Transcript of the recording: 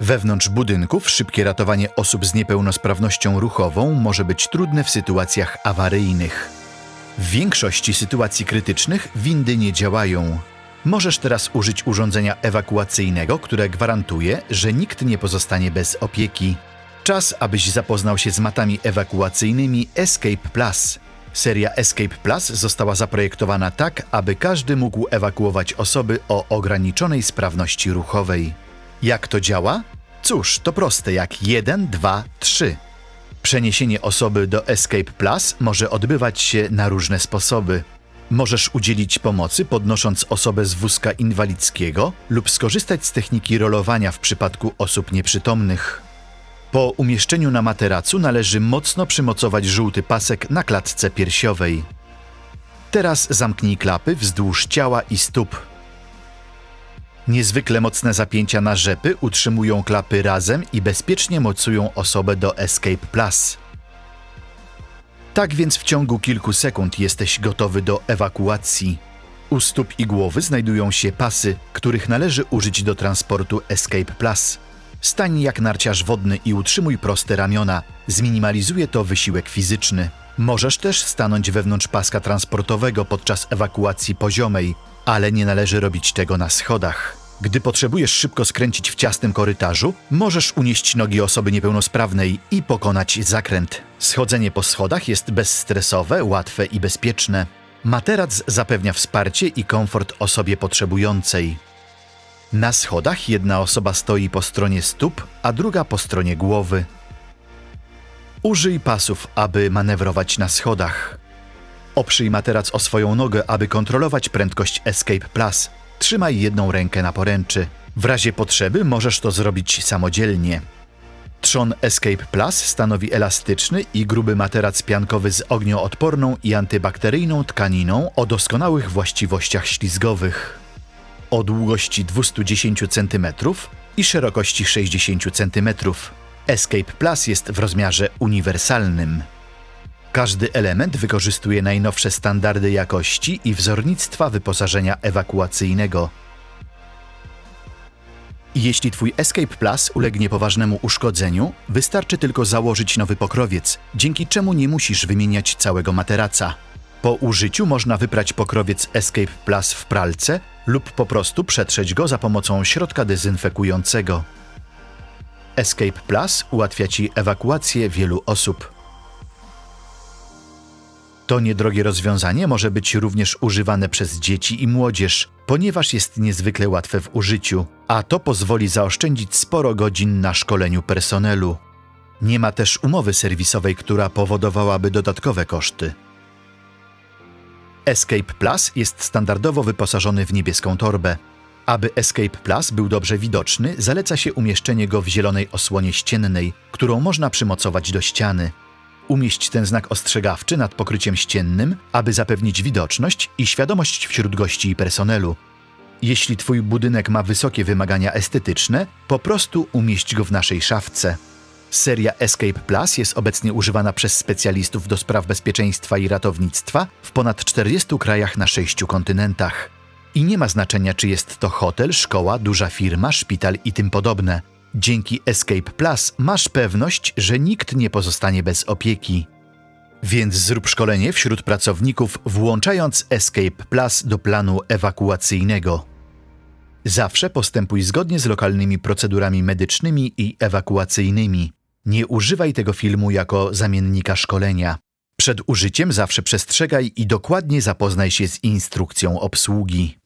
Wewnątrz budynków szybkie ratowanie osób z niepełnosprawnością ruchową może być trudne w sytuacjach awaryjnych. W większości sytuacji krytycznych windy nie działają. Możesz teraz użyć urządzenia ewakuacyjnego, które gwarantuje, że nikt nie pozostanie bez opieki. Czas, abyś zapoznał się z matami ewakuacyjnymi Escape Plus. Seria Escape Plus została zaprojektowana tak, aby każdy mógł ewakuować osoby o ograniczonej sprawności ruchowej. Jak to działa? Cóż, to proste jak 1, 2, 3. Przeniesienie osoby do Escape Plus może odbywać się na różne sposoby. Możesz udzielić pomocy podnosząc osobę z wózka inwalidzkiego lub skorzystać z techniki rolowania w przypadku osób nieprzytomnych. Po umieszczeniu na materacu należy mocno przymocować żółty pasek na klatce piersiowej. Teraz zamknij klapy wzdłuż ciała i stóp. Niezwykle mocne zapięcia na rzepy utrzymują klapy razem i bezpiecznie mocują osobę do Escape Plus. Tak więc w ciągu kilku sekund jesteś gotowy do ewakuacji. U stóp i głowy znajdują się pasy, których należy użyć do transportu Escape Plus. Stań jak narciarz wodny i utrzymuj proste ramiona. Zminimalizuje to wysiłek fizyczny. Możesz też stanąć wewnątrz paska transportowego podczas ewakuacji poziomej, ale nie należy robić tego na schodach. Gdy potrzebujesz szybko skręcić w ciasnym korytarzu, możesz unieść nogi osoby niepełnosprawnej i pokonać zakręt. Schodzenie po schodach jest bezstresowe, łatwe i bezpieczne. Materac zapewnia wsparcie i komfort osobie potrzebującej. Na schodach jedna osoba stoi po stronie stóp, a druga po stronie głowy. Użyj pasów, aby manewrować na schodach. Oprzyj materac o swoją nogę, aby kontrolować prędkość Escape Plus. Trzymaj jedną rękę na poręczy. W razie potrzeby możesz to zrobić samodzielnie. Trzon Escape Plus stanowi elastyczny i gruby materac piankowy z ognioodporną i antybakteryjną tkaniną o doskonałych właściwościach ślizgowych. O długości 210 cm i szerokości 60 cm. Escape Plus jest w rozmiarze uniwersalnym. Każdy element wykorzystuje najnowsze standardy jakości i wzornictwa wyposażenia ewakuacyjnego. Jeśli Twój Escape Plus ulegnie poważnemu uszkodzeniu, wystarczy tylko założyć nowy pokrowiec, dzięki czemu nie musisz wymieniać całego materaca. Po użyciu można wyprać pokrowiec Escape Plus w pralce lub po prostu przetrzeć go za pomocą środka dezynfekującego. Escape Plus ułatwia Ci ewakuację wielu osób. To niedrogie rozwiązanie może być również używane przez dzieci i młodzież, ponieważ jest niezwykle łatwe w użyciu, a to pozwoli zaoszczędzić sporo godzin na szkoleniu personelu. Nie ma też umowy serwisowej, która powodowałaby dodatkowe koszty. Escape Plus jest standardowo wyposażony w niebieską torbę. Aby Escape Plus był dobrze widoczny, zaleca się umieszczenie go w zielonej osłonie ściennej, którą można przymocować do ściany. Umieść ten znak ostrzegawczy nad pokryciem ściennym, aby zapewnić widoczność i świadomość wśród gości i personelu. Jeśli Twój budynek ma wysokie wymagania estetyczne, po prostu umieść go w naszej szafce. Seria Escape Plus jest obecnie używana przez specjalistów do spraw bezpieczeństwa i ratownictwa w ponad 40 krajach na sześciu kontynentach. I nie ma znaczenia, czy jest to hotel, szkoła, duża firma, szpital i tym podobne. Dzięki Escape Plus masz pewność, że nikt nie pozostanie bez opieki. Więc zrób szkolenie wśród pracowników, włączając Escape Plus do planu ewakuacyjnego. Zawsze postępuj zgodnie z lokalnymi procedurami medycznymi i ewakuacyjnymi. Nie używaj tego filmu jako zamiennika szkolenia. Przed użyciem zawsze przestrzegaj i dokładnie zapoznaj się z instrukcją obsługi.